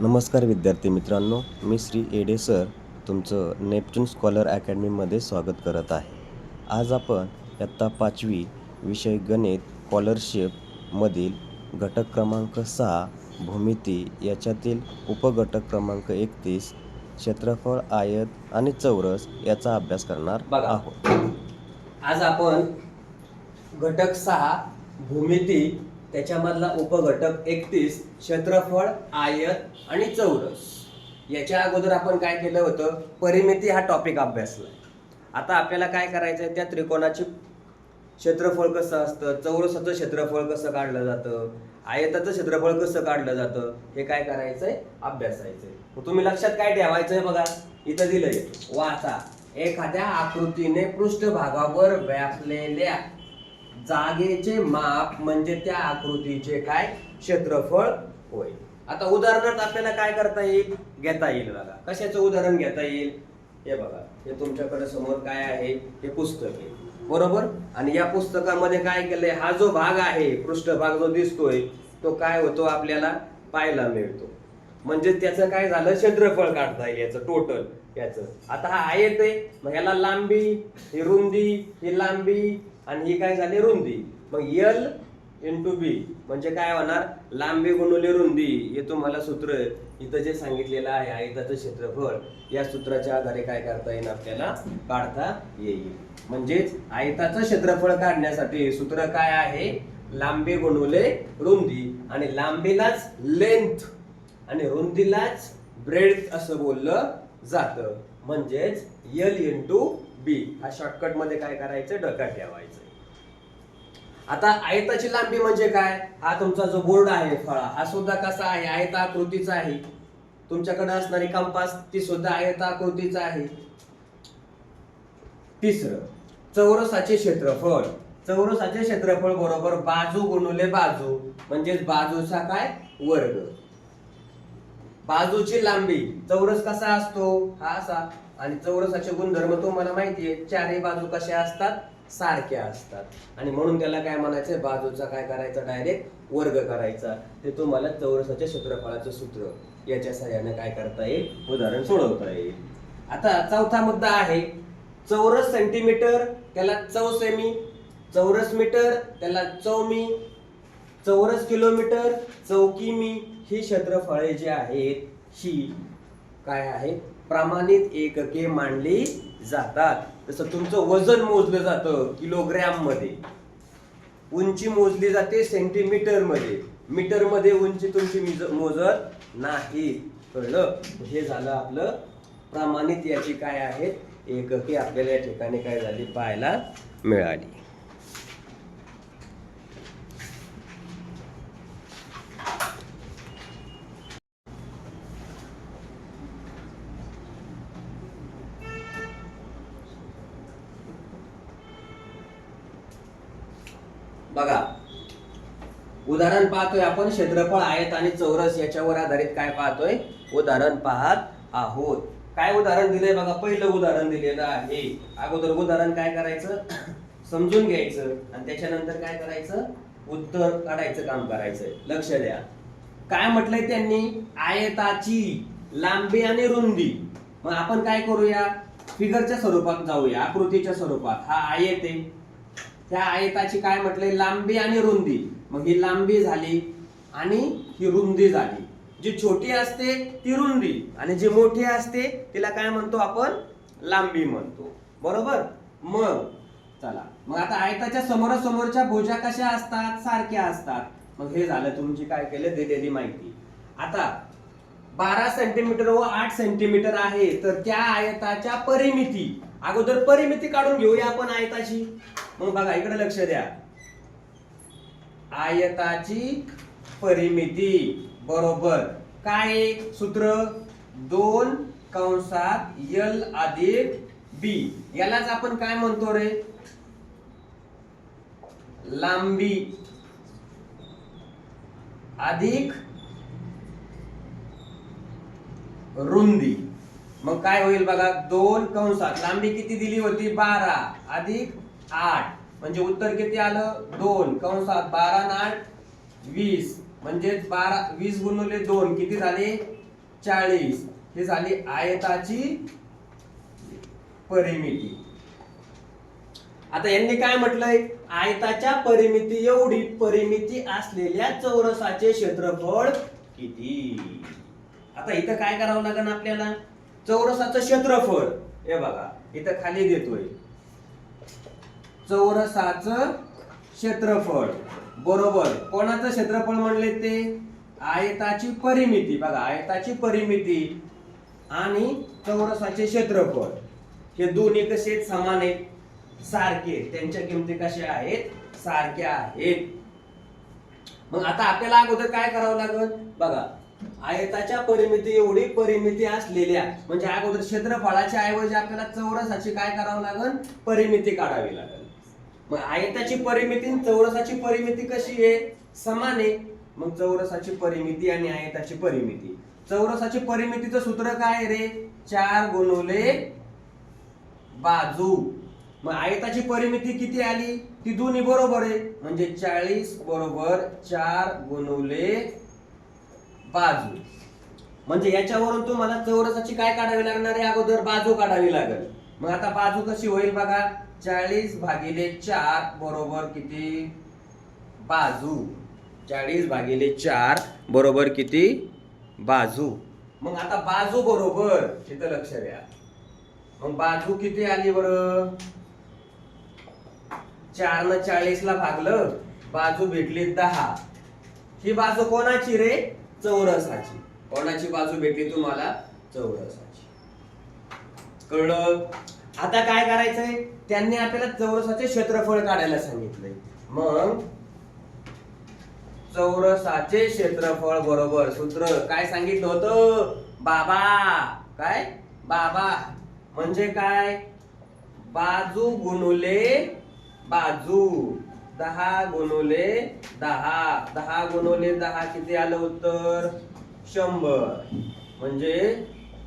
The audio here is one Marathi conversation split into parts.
नमस्कार विद्यार्थी मित्रांनो मी श्री एडे सर तुमचं नेपच्यून स्कॉलर अकॅडमीमध्ये स्वागत करत आहे आज आपण इयत्ता पाचवी विषय गणित स्कॉलरशिपमधील घटक क्रमांक सहा भूमिती याच्यातील उपघटक क्रमांक एकतीस क्षेत्रफळ आयत आणि चौरस याचा अभ्यास करणार. आहोत आज आपण घटक सहा भूमिती त्याच्यामधला उपघटक एकतीस क्षेत्रफळ आयत आणि चौरस. याच्या अगोदर आपण काय केलं होतं? परिमिती हा टॉपिक अभ्यासला. आता आपल्याला काय करायचं आहे? त्या त्रिकोणाचे क्षेत्रफळ कसं असतं? चौरसाचं क्षेत्रफळ कसं काढलं जातं? आयताचं क्षेत्रफळ कसं काढलं जातं? हे काय करायचंय? अभ्यासायचंय. आहे तुम्ही लक्षात काय ठेवायचंय बघा? इथं दिलंय. वाचा. एखाद्या आकृतीने पृष्ठभागावर व्यापलेल्या जागेचे माप म्हणजे त्या आकृतीचे काय? क्षेत्रफळ होय. आता उदाहरणार्थ आपल्याला काय करता येईल? घेता येईल बघा. कशाचं उदाहरण घेता येईल? हे बघा. हे तुमच्याकडे समोर काय आहे? हे पुस्तक आहे. बरोबर? आणि या पुस्तकामध्ये काय केलंय? हा जो भाग आहे पृष्ठभाग जो दिसतोय तो काय होतो आपल्याला? पाहायला मिळतो. म्हणजे त्याचं काय झालं? क्षेत्रफळ काढता येईल याचं टोटल याचं. आता हा आयत आहे. मग याला लांबी ही रुंदी ही लांबी आणि ही काय झाली? रुंदी. मग यल इंटू बी म्हणजे काय होणार? लांबी गुणुले रुंदी. हे तुम्हाला सूत्र इथं जे सांगितलेलं आहे आयताचं क्षेत्रफळ या सूत्राच्या आधारे काय करता येईल आपल्याला? काढता येईल. म्हणजेच आयताचं क्षेत्रफळ काढण्यासाठी सूत्र काय आहे? लांबी गुणुले रुंदी. आणि लांबीलाच लेंथ आणि रुंदीलाच ब्रेड असं बोललं जातं. म्हणजेच यल इंटू बी हा शॉर्टकटमध्ये काय करायचं? डोक्यात ठेवायचं. आता आयताची लांबी म्हणजे काय? हा तुमचा जो बोर्ड आहे फळा हा सुद्धा कसा आहे? आयताकृतीचा आहे. तुमच्याकडे असणारी कंपास ती सुद्धा आयताकृतीचा आहे. तिसरं चौरसाचे क्षेत्रफळ. चौरसाचे क्षेत्रफळ बरोबर बाजू गुणुले बाजू म्हणजेच बाजूचा काय? वर्ग. बाजूची लांबी चौरस कसा असतो? हा असा. आणि चौरसाचे गुणधर्म तुम्हाला माहिती आहे चारही बाजू कशा असतात? सारख्या असतात. आणि म्हणून त्याला काय म्हणायचं बाजूचा काय करायचा? डायरेक्ट वर्ग करायचा. ते तुम्हाला चौरसाच्या क्षेत्रफळाचं सूत्र याच्या सहाय्याने काय करता येईल? उदाहरण सोडवता येईल. आता चौथा मुद्दा आहे. चौरस सेंटीमीटर त्याला चौ सेमी चौरस मीटर त्याला चौमी चौरस किलोमीटर चौकी मी ही क्षेत्रफळे जी आहेत ही काय आहे? प्रमाणित एकके मांडली जातात. जसं तुमचं वजन मोजलं जातं किलोग्रॅममध्ये उंची मोजली जाते सेंटीमीटरमध्ये मीटरमध्ये उंची तुमची मोजत नाही. कळलं? हे झालं आपलं प्रमाणित याची काय आहेत? एकके आपल्याला या ठिकाणी काय झाली? पाहायला मिळाली. बघा. उदाहरण पाहतोय आपण क्षेत्रफळ आयत आणि चौरस याच्यावर आधारित काय पाहतोय? उदाहरण पाहत आहोत. काय उदाहरण दिलंय बघा? पहिलं उदाहरण दिलेलं आहे. अगोदर उदाहरण काय करायचं? समजून घ्यायचं. आणि त्याच्यानंतर काय करायचं? उत्तर काढायचं काम करायचंय लक्ष द्या. काय म्हटलंय त्यांनी? आयताची लांबी आणि रुंदी. मग आपण काय करूया? फिगरच्या स्वरूपात जाऊया आकृतीच्या स्वरूपात. हा आयत आहे. त्या आयताची काय म्हटले? लांबी आणि रुंदी. मग ही लांबी झाली आणि ही रुंदी झाली. जी छोटी असते ती रुंदी. आणि जी मोठी असते तिला काय म्हणतो आपण? लांबी म्हणतो. बरोबर? मग चला. मग आता आयताच्या समोरासमोरच्या भुजा कशा असतात? सारख्या असतात. मग हे झालं तुमची काय केलं? दिलेली माहिती. आता बारा सेंटीमीटर व आठ सेंटीमीटर आहे तर त्या आयताच्या परिमिती. अगोदर परिमिती काढून घेऊया आपण आयताची. मग बघा इकडे लक्ष द्या. आयताची परिमिती. बरोबर. काय सूत्र? दोन कंसात यल अधिक बी यालाच आपण काय म्हणतो रे? लांबी. अधिक रुंदी. मग काय होईल बघा दोन कंसात लांबी किती दिली होती? बारा. अधिक आठ. म्हणजे उत्तर किती आलं? दोन. कंसात बारा आठ वीस. म्हणजेच बारा वीस गुणवले दोन किती झाले? चाळीस. ही झाली आयताची परिमिती. आता यांनी काय म्हटलंय? आयताच्या परिमिती एवढी परिमिती असलेल्या चौरसाचे क्षेत्रफळ किती? आता इथं काय करावं लागेल आपल्याला? चौरसाचं क्षेत्रफळ. हे बघा इथं खाली देतोय चौरसाचं क्षेत्रफळ. बरोबर. कोणाचं क्षेत्रफळ म्हणले ते? आयताची परिमिती. बघा आयताची परिमिती आणि चौरसाचे क्षेत्रफळ. हे दोन्ही कसे समान आहेत. सारखे त्यांच्या किमती कशा आहेत? सारख्या आहेत. मग आता आपल्याला अगोदर काय करावं लागेल? बघा आयताच्या परिमिती एवढी परिमिती असलेल्या म्हणजे अगोदर क्षेत्रफळाच्या ऐवजी आपल्याला चौरसाची काय करावं लागेल परिमिती काढावी लागेल मग आयताची परिमिती चौरसाची परिमिती कशी आहे? समान आहे. मग चौरसाची परिमिती आणि आयताची परिमिती. चौरसाची परिमितीचं सूत्र काय रे? चार गुणवले बाजू. मग आयताची परिमिती किती आली? ती दोन्ही बरोबर आहे. म्हणजे चाळीस बरोबर चार गुणवले बाजू. म्हणजे याच्यावरून तुम्हाला चौरसाची काय काढावी लागणार आहे? अगोदर बाजू काढावी लागेल. मग आता बाजू कशी होईल बघा? चाळीस भागिले चार बरोबर किती? बाजू. चाळीस भागिले चार बरोबर किती? बाजू. मग आता बाजू बरोबर. तिथं लक्ष द्या. मग बाजू किती आली बरं? चार न चाळीस ला भागलं. बाजू भेटली दहा. ही बाजू कोणाची रे? चौरसाची. कोणाची बाजू भेटली तुम्हाला? चौरसाची. कळलं? आता काय करायचंय? त्यांनी आपल्याला चौरसाचे क्षेत्रफळ काढायला सांगितलंय. मग? चौरसाचे क्षेत्रफळ बरोबर. सूत्र काय सांगितलं होतं? बाबा. काय? बाबा. म्हणजे काय? बाजू गुणुले बाजू. दहा गुणवले दहा. दहा गुणवले दहा किती आलं उत्तर? शंभर. म्हणजे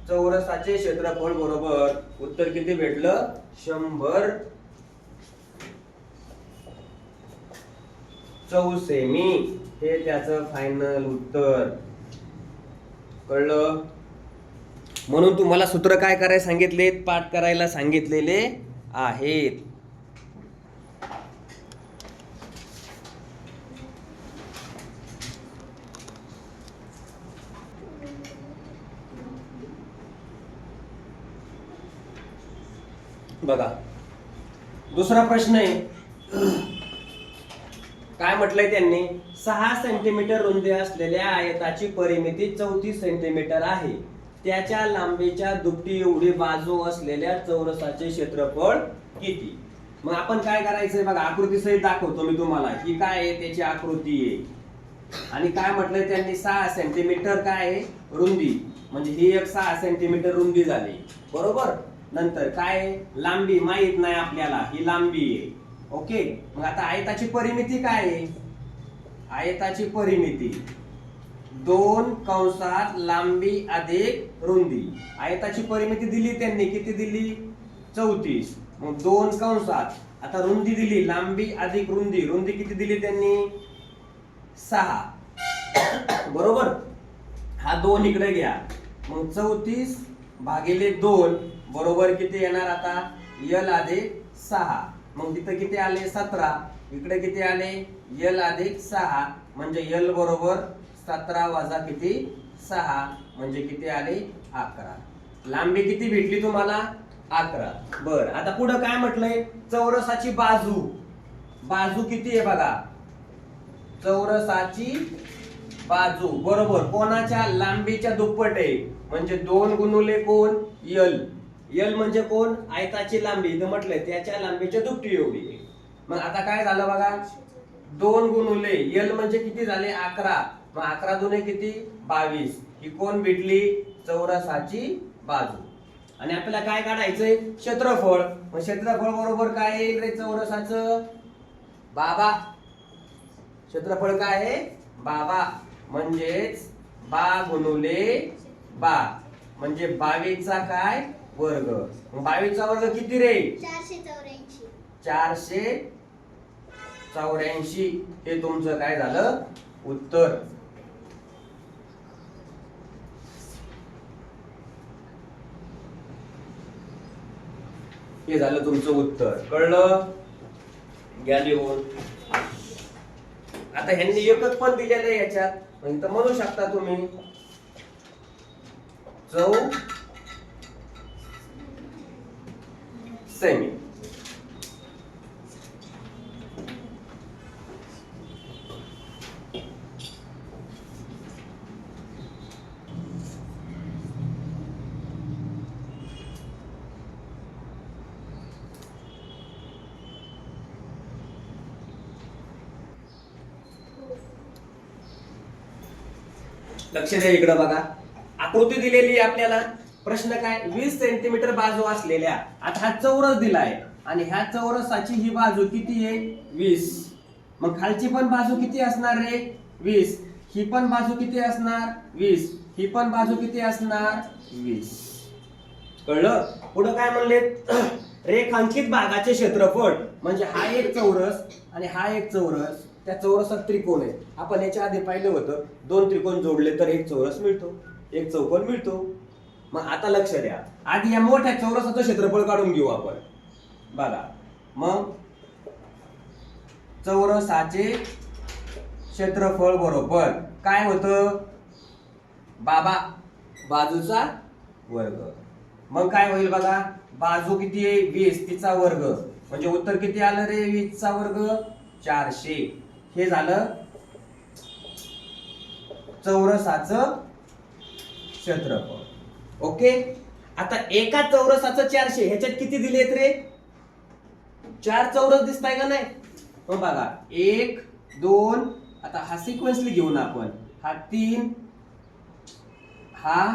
चौरसाचे क्षेत्रफळ बरोबर उत्तर किती भेटलं? शंभर. चौसेमी. हे त्याचं फायनल उत्तर. कळलं? म्हणून तुम्हाला सूत्र काय करायला सांगितलेत? पाठ करायला सांगितलेले आहेत. बघा. दुसरा प्रश्न आहे. काय म्हटलंय त्यांनी? सहा सेंटीमीटर रुंदी असलेल्या आयताची परिमिती चौतीस सेंटीमीटर आहे. त्याच्या लांबीच्या दुपटी एवढी बाजू असलेल्या चौरसाचे क्षेत्रफळ किती? मग आपण काय करायचंय बघा आकृती सहित दाखवतो मी तुम्हाला. ही काय आहे? त्याची आकृती आहे. आणि काय म्हटलंय त्यांनी? सहा सेंटीमीटर काय आहे? रुंदी. म्हणजे ही एक सहा सेंटीमीटर रुंदी झाली. बरोबर? नंतर काय लांबी माहीत नाही आपल्याला ही लांबी आहे. ओके? मग आता आयताची परिमिती काय आहे? आयताची परिमिती दोन कंसात लांबी अधिक रुंदी. आयताची परिमिती दिली त्यांनी किती दिली? चौतीस. मग दोन कंसात आता रुंदी दिली लांबी अधिक रुंदी. रुंदी किती दिली त्यांनी? सहा. बरोबर? हा दोन इकडे घ्या. मग चौतीस भागिले दोन बरोबर किती येणार आता? यल अधिक सहा. मग तिथं किती आले? सतरा. इकडे किती आले? यल अधिक सहा. म्हणजे यल बरोबर सतरा वजा किती? सहा. म्हणजे किती आले? अकरा. लांबी किती भेटली तुम्हाला? अकरा. बर. आता पुढं काय म्हटलंय? चौरसाची बाजू. बाजू किती आहे बघा? चौरसाची बाजू. बरोबर. कोणाच्या? लांबीच्या दुप्पट आहे. म्हणजे दोन गुणुले कोण? यल यल म्हणजे कोण? आयताची लांबी. इथं म्हटलंय त्याच्या लांबीच्या दुपटी एवढी मग आता काय झालं बघा? दोन गुणुले. यल म्हणजे किती झाले? अकरा. मग अकरा दुने किती? बावीस. ही कोण भेटली? चौरसाची बाजू. आणि आपल्याला काय काढायचंय? क्षेत्रफळ. मग क्षेत्रफळ बरोबर काय येईल रे चौरसाचं? बाबा. क्षेत्रफळ काय आहे? बाबा. म्हणजेच बा गुणुले बा. म्हणजे बावीसचा काय? वर्ग. मग बावीसचा वर्ग किती रे? चारशे चौऱ्याऐंशी. चारशे चौऱ्याऐंशी. हे तुमचं काय झालं? उत्तर. हे झालं तुमचं उत्तर. कळलं? घ्या लिहून आता ह्यांनी एकच पण दिलेलं आहे याच्यात. म्हणजे म्हणू शकता तुम्ही. चौ सेमी लक्ष द्या इकडं बघा. आकृती दिलेली आहे आपल्याला. प्रश्न काय? वीस सेंटीमीटर बाजू असलेल्या आता हा चौरस दिलाय. आणि ह्या चौरसाची ही बाजू किती आहे? वीस. मग खालची पण बाजू किती असणार रे? वीस. ही पण बाजू किती असणार? वीस. ही पण बाजू किती असणार? वीस. कळलं? पुढं काय म्हणले रेखांकित भागाचे क्षेत्रफळ म्हणजे हा एक चौरस आणि हा एक चौरस त्या चौरसात त्रिकोण आहे आपण याच्या आधी पाहिलं होतं दोन त्रिकोण जोडले तर एक चौरस मिळतो एक चौकोन मिळतो. मग आता लक्ष द्या. आधी या मोठ्या चौरसाचं क्षेत्रफळ काढून घेऊ आपण. बघा. मग चौरसाचे क्षेत्रफळ बरोबर काय होतं? बाबा बाजूचा वर्ग. मग काय होईल बघा? बाजू किती आहे? वीस तिचा वर्ग. म्हणजे उत्तर किती आलं रे? वीसचा वर्ग? चारशे. हे झालं चौरसाचं क्षेत्रफळ. ओके? आता एका चौरसाचं चारशे ह्याच्यात किती दिलेत रे? चार चौरस दिसताय का नाही? हो बघा एक दोन आता हा सिक्वेन्सली घेऊ ना आपण. हा तीन हा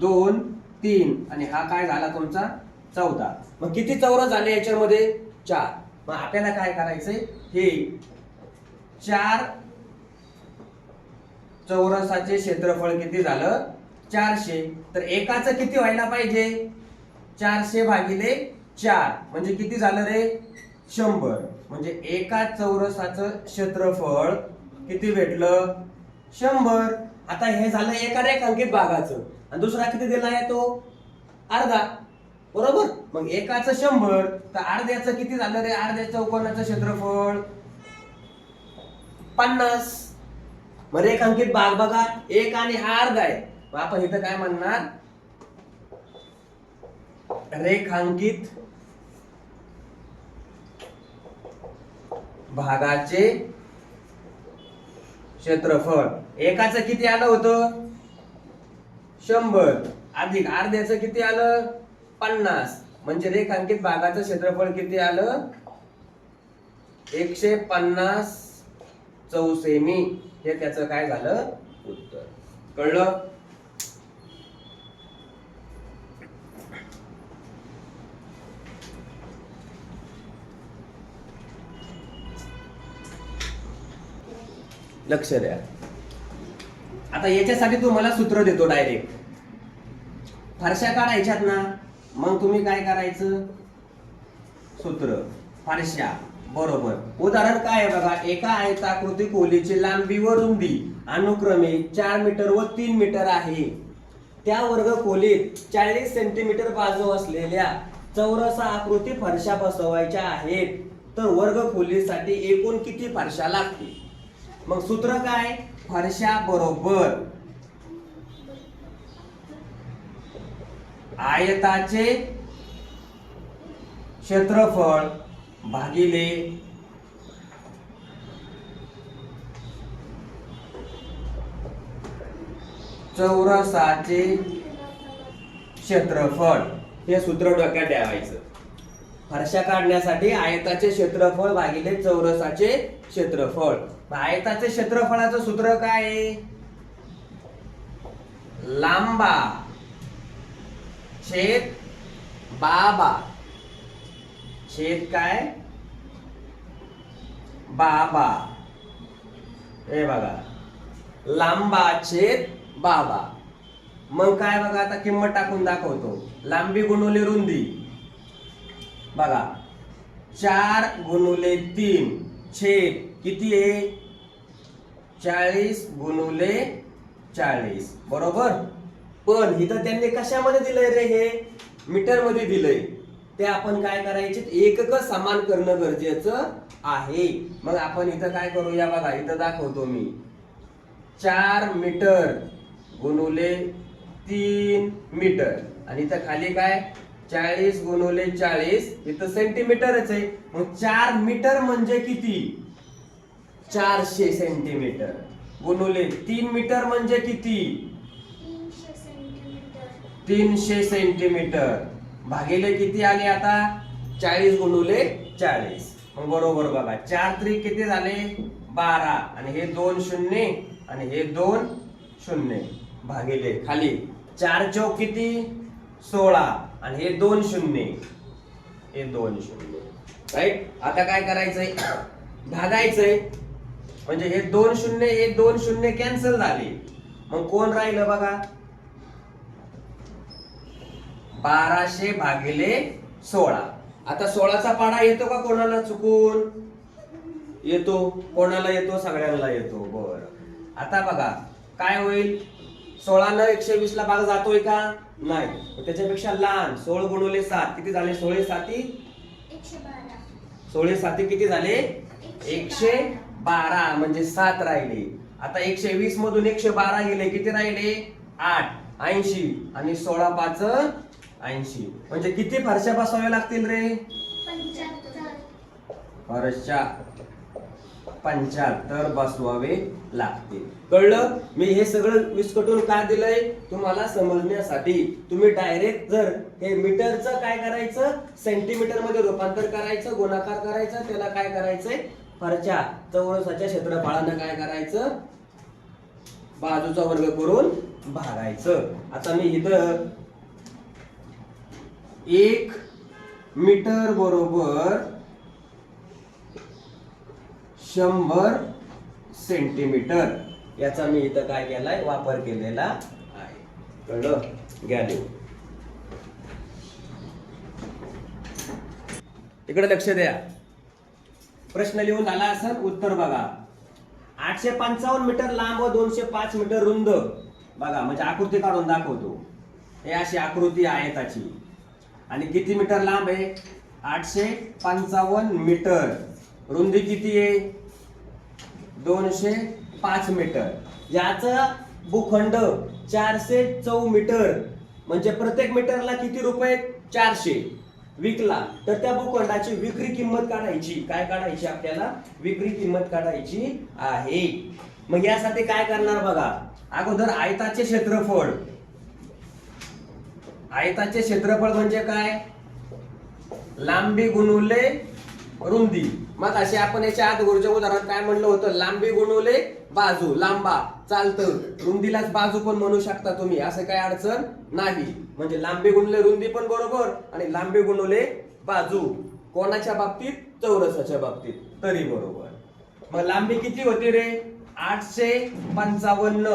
दोन तीन आणि हा काय झाला तुमचा? चौदा. मग किती चौरस झाले याच्यामध्ये? चार. मग आपल्याला काय करायचंय? हे चार चौरसाचे क्षेत्रफळ किती झालं? चारशे. तर एकाचं किती व्हायला पाहिजे? चारशे भागिले चार. म्हणजे किती झालं रे? शंभर. म्हणजे एका चौरसाचं क्षेत्रफळ किती भेटलं? शंभर. आता हे झालं एका रेखांकित भागाचं. आणि दुसरा किती दिला आहे तो? अर्धा. बरोबर? मग एकाचं शंभर. तर अर्ध्याचं किती झालं रे? अर्ध्या चौकोनाचं क्षेत्रफळ पन्नास. मग रेखांकित भाग बघा. एक आणि हा अर्धा आहे. मग आपण इथं काय म्हणणार? रेखांकित भागाचे क्षेत्रफळ. एकाचं किती आलं होतं? शंभर. अधिक अर्ध्याचं किती आलं? पन्नास. म्हणजे रेखांकित भागाचं क्षेत्रफळ किती आलं? एकशे पन्नास चौसेमी. हे त्याचं काय झालं? उत्तर. कळलं? लक्ष द्या. आता याच्यासाठी तुम्हाला सूत्र देतो डायरेक्ट फारशा काढायच्यात ना मग तुम्ही काय करायचं? सूत्र. फारशा बरोबर. उदाहरण काय आहे बघा एका आयताकृती खोलीची लांबी व रुंदी अनुक्रमे चार मीटर व तीन मीटर आहे. त्या वर्ग खोलीत चाळीस सेंटीमीटर बाजू असलेल्या चौरसा आकृती फरशा बसवायच्या आहेत. तर वर्ग खोलीसाठी एकूण किती फरशा लागतील? मग सूत्र काय? फरशा बरोबर. आयताचे क्षेत्रफळ भागिले चौरसाचे क्षेत्रफळ. हे सूत्र डोक्यात ठेवायचं. फरशा काढण्यासाठी आयताचे क्षेत्रफळ भागिले चौरसाचे क्षेत्रफळ. आयताचे क्षेत्रफळाचं सूत्र काय? आहे लांबा छेद बाबा. छेद काय? बाबा. हे बघा. लांबा छेद बाबा. मग काय बघा आता किंमत टाकून दाखवतो. लांबी गुणवली रुंदी. बघा. चार गुणुले तीन. छेद किती आहे? चाळीस गुणुले चाळीस. बरोबर? पण इथं त्यांनी कशामध्ये दिलंय रे हे? मीटरमध्ये दिलंय. ते आपण काय करायचे? एकक समान करणं गरजेचं आहे. मग आपण इथं काय करूया बघा? इथं दाखवतो मी. चार मीटर गुणुले तीन मीटर. आणि इथं खाली काय? चाळीस गुणुले चाळीस इथं सेंटीमीटरच आहे. मग चार मीटर म्हणजे किती? चारशे सेंटीमीटर गुणुले तीन मीटर म्हणजे किती? तीनशे सेंटीमीटर भागिले किती आले आता? चाळीस गुणुले चाळीस. मग बरोबर बघा चार त्रिक किती झाले? बारा. आणि हे दोन शून्य आणि हे दोन शून्य. भागिले खाली. चार चौक किती? सोळा. आणि हे दोन शून्य. हे दोन शून्य. राईट आता काय करायचंय? धागायचंय. म्हणजे हे दोन शून्य हे दोन शून्य कॅन्सल झाले. मग कोण राहिलं बघा? बाराशे भागिले सोळा. आता सोळाचा पाडा येतो का कोणाला चुकून? येतो. कोणाला येतो? सगळ्यांना येतो. बर. आता बघा. काय होईल? सोळानं एकशे वीस ला भाग जातोय का? नाही. त्याच्यापेक्षा लहान. सोळ गुणवले सात. किती झाले? सोळे साती? सोळे साती किती झाले? एकशे बारा. म्हणजे सात राहिले. आता एकशे वीस मधून एकशे बारा गेले. किती राहिले? आठ. ऐंशी. आणि सोळा पाच ऐंशी. म्हणजे किती फरशा बसवाव्या लागतील रे? फरशा. पंच्याहत्तर बसवावे लागते. कळलं? मी हे सगळं विस्कटून का दिलंय? तुम्हाला समजण्यासाठी. तुम्ही डायरेक्ट जर हे मीटरचं काय करायचं? सेंटीमीटरमध्ये रूपांतर करायचं गुणाकार करायचं त्याला काय करायचंय? फरच्या चौरसाच्या क्षेत्रफळानं काय करायचं? बाजूचा वर्ग करून भागायचं. आता मी इथं एक मीटर बरोबर शंभर सेंटीमीटर. याचा मी इथं काय केलाय? वापर केलेला आहे. कळलं? गॅले इकडे लक्ष द्या. प्रश्न लिहून आला असेल उत्तर बघा. आठशे पंचावन्न मीटर लांब व दोनशे पाच मीटर रुंद. बघा म्हणजे आकृती काढून दाखवतो. हे अशी आकृती आहे त्याची. आणि किती मीटर लांब आहे? आठशे पंचावन्न मीटर. रुंदी किती आहे? दोनशे पाच मीटर. याचा भूखंड चारशे चौ मीटर. म्हणजे प्रत्येक मीटरला किती रुपये चारशे. विकला. तर त्या भूखंडाची विक्री किंमत काढायची. काय काढायची आपल्याला? विक्री किंमत काढायची आहे. मग यासाठी काय करणार बघा. अगोदर आयताचे क्षेत्रफळ. आयताचे क्षेत्रफळ म्हणजे काय? लांबी गुणवले रुंदी. मग असे आपण याच्या आत गुरुच्या उदाहरणात काय म्हणलं होतं? लांबी गुणवले बाजू लांबा. चालतं. रुंदीलाच बाजू पण म्हणू शकता तुम्ही. असं काय अडचण नाही. म्हणजे लांबी गुणले रुंदी पण बरोबर आणि लांबी गुणवले बाजू. कोणाच्या बाबतीत? चौरसाच्या बाबतीत. तरी बरोबर. मग लांबी किती होती रे? आठशे पंचावन्न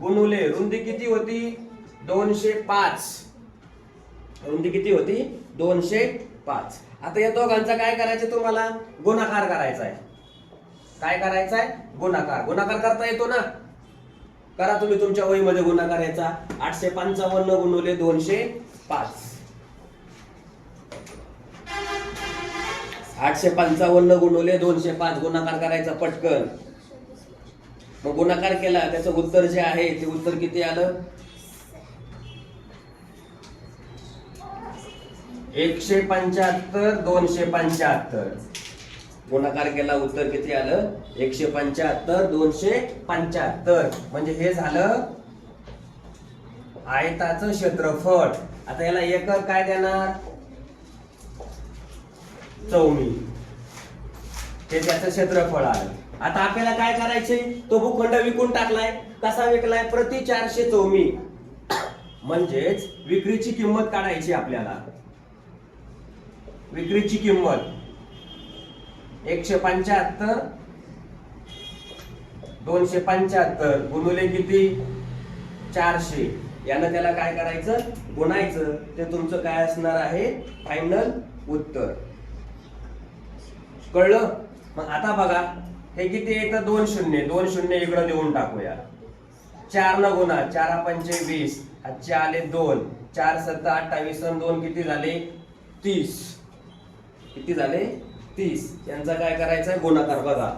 गुणुले रुंदी किती होती? दोनशे पाच. रुंदी किती होती? दोनशे पाच. आता या दोघांचा काय करायचं तुम्हाला? गुणाकार करायचा आहे. काय करायचा आहे? गुणाकार. गुणाकार करता येतो ना? करा तुम्ही तुमच्या वहीमध्ये गुणाकार याचा आठशे पंचावन्न गुणवले दोनशे पाच. आठशे पंचावन्न गुणवले दोनशे पाच गुणाकार करायचा पटकन. मग गुणाकार केला त्याचं उत्तर जे आहे ते उत्तर किती आलं? एकशे पंच्याहत्तर दोनशे पंच्याहत्तर. गुणाकार केला उत्तर किती आलं? एकशे पंच्याहत्तर दोनशे पंच्याहत्तर. म्हणजे हे झालं आयताचं क्षेत्रफळ. आता याला एकक काय देणार? चौमी. हे त्याचं क्षेत्रफळ आलं आता आपल्याला काय करायचे तो भूखंड विकून टाकलाय. कसा विकलाय? प्रति चारशे चौमी. म्हणजेच विक्रीची किंमत काढायची आपल्याला. विक्रीची किंमत. एकशे पंच्याहत्तर दोनशे पंच्याहत्तर गुणुले किती? चारशे. यानं त्याला काय करायचं? गुणायचं. ते तुमचं काय असणार आहे? फायनल उत्तर. कळलं? मग आता बघा. हे किती येतं? दोन शून्य. दोन शून्य इकडं देऊन टाकूया. चार न गुणा. चार पंचे वीस. आजचे आले दोन. चार सत्ता अठ्ठावीस दोन किती झाले? तीस. किती झाले? तीस. यांचा काय करायचा गुणाकार बघा.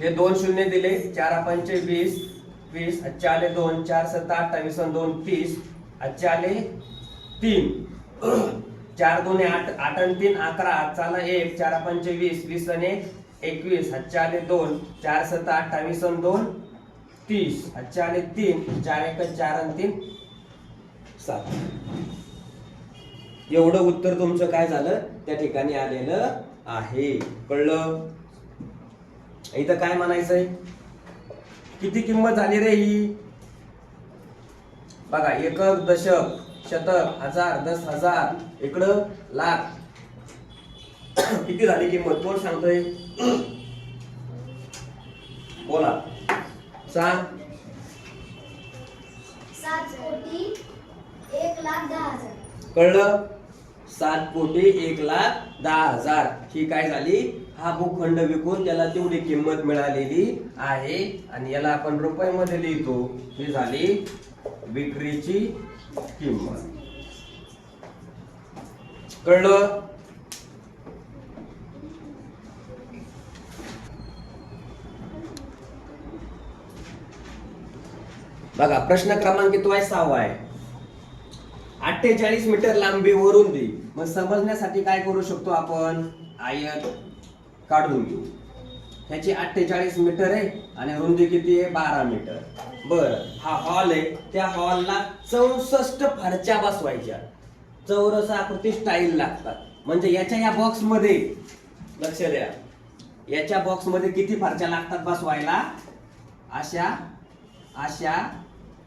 हे दोन शून्य दिले. चार पंचे वीस. वीस. आजचे आले दोन. चार सत्ता अठ्ठावीस दोन तीस. आजचे आले तीन. चार दोन आठ आठ आणि तीन अकरा. आजचा एक. चार पंचे वीस. वीस आणि एकवीस. आजचे आले दोन. चार सत्ता अठ्ठावीस आणि दोन तीस. आजचे आले तीन. चार एक चार आणि तीन सात. एवढं उत्तर तुमचं काय झालं? त्या ठिकाणी आलेलं आहे. कळलं? इथं काय म्हणायचंय? किती किंमत झाली रे ही? बघा एकक दशक शतक हजार दस हजार इकडं लाख. किती झाली किंमत? कोण सांगतोय? बोला. सांग. सात कोटी एक लाख दहा हजार. कळलं? सात कोटी एक लाख दहा हजार. ही काय झाली हा भूखंड विकून त्याला तेवढी किंमत मिळालेली आहे आणि याला आपण रुपयामध्ये लिहितो. ही झाली विक्रीची किंमत. कळलं? बघा प्रश्न क्रमांक तो आहे सहावा आहे. अठ्ठेचाळीस मीटर लांबी वरून दी. मग समजण्यासाठी काय करू शकतो आपण? आयत काढून घेऊ. ह्याची अठ्ठेचाळीस मीटर आहे आणि रुंदी किती आहे? बारा मीटर बर हा हॉल आहे. त्या हॉलला चौसष्ट फरच्या बसवायच्या. चौरस आकृती स्टाईल लागतात. म्हणजे याच्या या बॉक्समध्ये लक्ष द्या. याच्या बॉक्समध्ये किती फरच्या लागतात बसवायला? अशा अशा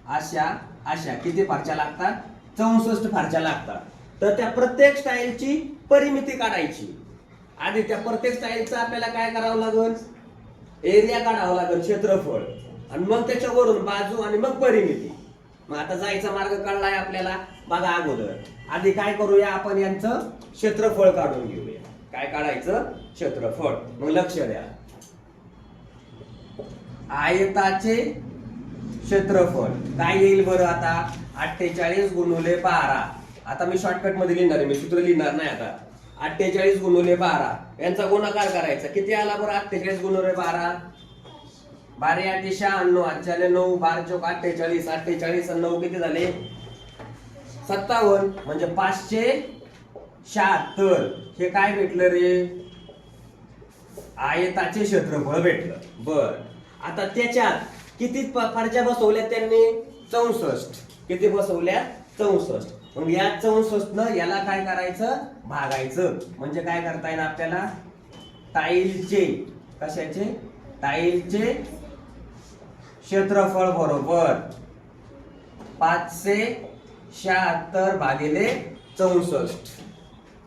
अशा अशा. किती फरच्या लागतात? चौसष्ट फरच्या लागतात. तर त्या प्रत्येक स्टाईलची परिमिती काढायची. आणि त्या प्रत्येक स्टाईलचं आपल्याला काय करावं लागेल? एरिया काढावा लागेल क्षेत्रफळ. आणि मग त्याच्यावरून बाजू आणि मग परिमिती. मग आता जायचा मार्ग कळलाय आपल्याला? बघा अगोदर. आधी काय करूया आपण यांचं? क्षेत्रफळ काढून घेऊया. काय काढायचं? क्षेत्रफळ. मग लक्ष द्या. आयताचे क्षेत्रफळ. काय येईल बरं आता? अठ्ठेचाळीस गुणुले बारा. आता मी शॉर्टकटमध्ये लिहिणार आहे मी सूत्र लिहिणार नाही आता. अठ्ठेचाळीस गुणुले बारा. यांचा गुणाकार करायचा. किती आला बरं? अठ्ठेचाळीस गुणुले बारा? बारा आठी शहाण्णव आजच्याले नऊ बारा चौक अठ्ठेचाळीस अठ्ठेचाळीस नऊ किती झाले? सत्तावन्न म्हणजे पाचशे शहात्तर. हे काय भेटलं रे? आयताचे क्षेत्रफळ भेटलं. बर. आता त्याच्यात किती फरच्या फारच्या बसवल्या त्यांनी? चौसष्ट. किती बसवल्या चौसष्ट. मग या चौसष्ट याला काय करायचं? भागायचं. म्हणजे काय करता येईल आपल्याला? टाईलचे. कशाचे? टाईलचे क्षेत्रफळ बरोबर. पाचशे शहात्तर भागिले चौसष्ट.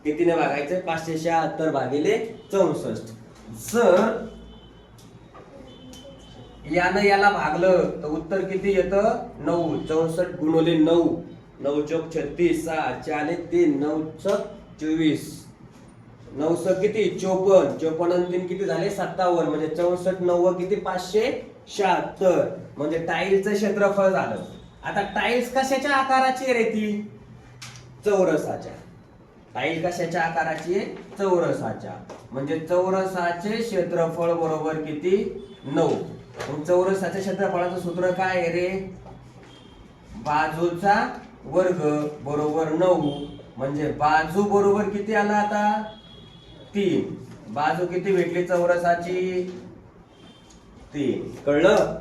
कितीने भागायचं? पाचशे शहात्तर भागिले चौसष्ट. जर यानं याला भागलं तर उत्तर किती येतं? नऊ. चौसष्ट गुणवले नऊ. नऊ चौक छत्तीस सहा चाले तीन नऊ चोवीस. नऊ स किती? चोपन्न. चोपन्न आणि तीन किती झाले? सत्तावन्न. म्हणजे चौसष्ट नव्व किती? पाचशे शहात्तर. म्हणजे टाईलचं क्षेत्रफळ झालं. आता टाईल्स कशाच्या आकाराची रे ती? चौरसाच्या. टाईल कशाच्या आकाराची आहे? चौरसाच्या. म्हणजे चौरसाचे क्षेत्रफळ बरोबर किती? नऊ. मग चौरसाच्या क्षेत्रफळाचं सूत्र काय आहे रे? बाजूचा वर्ग बरोबर नऊ म्हणजे बाजू बरोबर किती आला आता? तीन. बाजू किती भेटली चौरसाची? तीन. कळलं?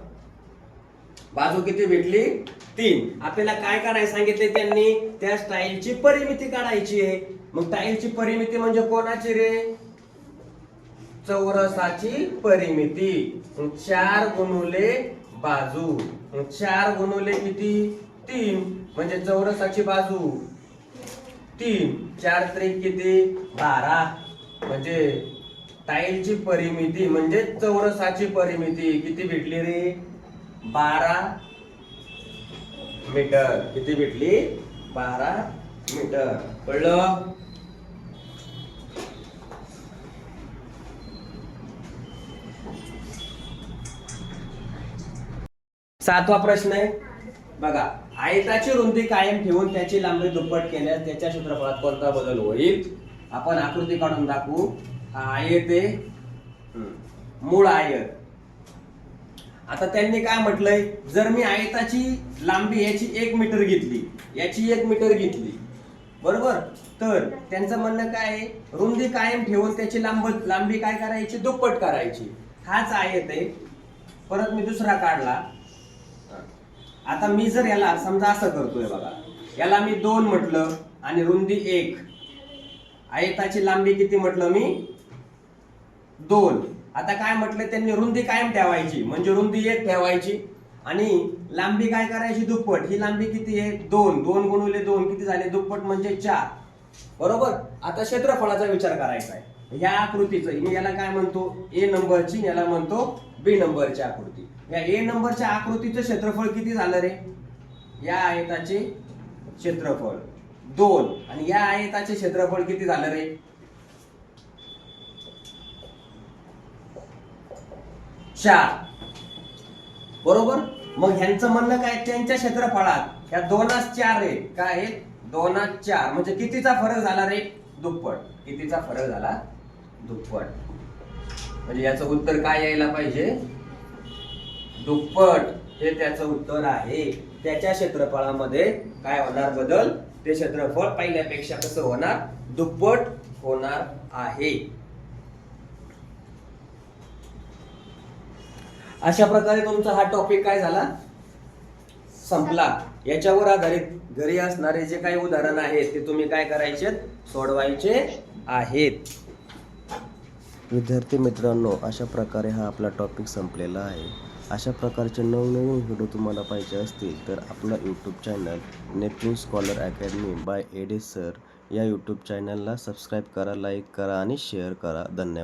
बाजू किती भेटली? तीन. आपल्याला काय करायला सांगितले त्यांनी? त्या स्टाईलची परिमिती काढायची आहे. मग टाईलची परिमिती म्हणजे कोणाची रे? चौरसाची परिमिती. चार गुणुले बाजू. चार गुणुले किती? तीन. म्हणजे चौरसाची बाजू. तीन चार त्रिक किती? बारा. म्हणजे टाईलची परिमिती म्हणजे चौरसाची परिमिती. किती भेटली रे? बारा मीटर. किती भेटली? बारा मीटर. कळलं? सातवा प्रश्न आहे. बघा. आयताची रुंदी कायम ठेवून त्याची लांबी दुप्पट केल्यास त्याच्या क्षेत्रफळात कोणता बदल होईल? आपण आकृती काढून दाखवू. हा आयत. आहे मूळ आयत. आता त्यांनी काय म्हटलंय? जर मी आयताची लांबी याची एक मीटर घेतली याची एक मीटर घेतली बरोबर? तर त्यांचं म्हणणं काय आहे? रुंदी कायम ठेवून त्याची लांब लांबी काय करायची? दुप्पट करायची. हाच आयत आहे. परत मी दुसरा काढला. आता मी जर याला समजा असं करतोय बघा. याला मी दोन म्हटलं आणि रुंदी एक. आयताची लांबी किती म्हटलं मी? दोन. आता काय म्हटलं त्यांनी? रुंदी कायम ठेवायची. म्हणजे रुंदी एक ठेवायची. आणि लांबी काय करायची? दुप्पट. ही लांबी किती आहे? दोन. दोन गुणवले दोन किती झाले? दुप्पट म्हणजे चार. बरोबर? आता क्षेत्रफळाचा विचार करायचा आहे. या आकृतीचं. मी याला काय म्हणतो? ए नंबरची याला म्हणतो बी नंबरची आकृती. या ए नंबरच्या आकृतीचं क्षेत्रफळ किती झालं रे? या आयताचे क्षेत्रफळ. दोन. आणि या आयताचे क्षेत्रफळ किती झालं रे? चार. बरोबर? मग ह्यांचं म्हणणं काय? त्यांच्या क्षेत्रफळात. ह्या दोनास चार रे काय आहे दोनास चार. म्हणजे कितीचा फरक झाला रे? दुप्पट. कितीचा फरक झाला? दुप्पट. म्हणजे याचं उत्तर काय यायला पाहिजे? दुप्पट हे त्याचं उत्तर आहे. त्याच्या क्षेत्रफळामध्ये काय होणार बदल? ते क्षेत्रफळ पहिल्यापेक्षा कसं होणार? दुप्पट होणार आहे. अशा प्रकारे तुमचा हा टॉपिक काय झाला? संपला. याच्यावर आधारित घरी असणारे जे काही उदाहरण आहेत ते तुम्ही काय करायचे? सोडवायचे आहेत. विद्यार्थी मित्रांनो अशा प्रकारे हा आपला टॉपिक संपलेला आहे. अशा प्रकारचे नवनवीन व्हिडिओ तुम्हाला पाहिजे असतील तर आपला YouTube channel Neptune scholar academy by एडे sir या यूट्यूब चॅनलला सबस्क्राईब करा लाईक करा आणि शेअर करा. धन्यवाद.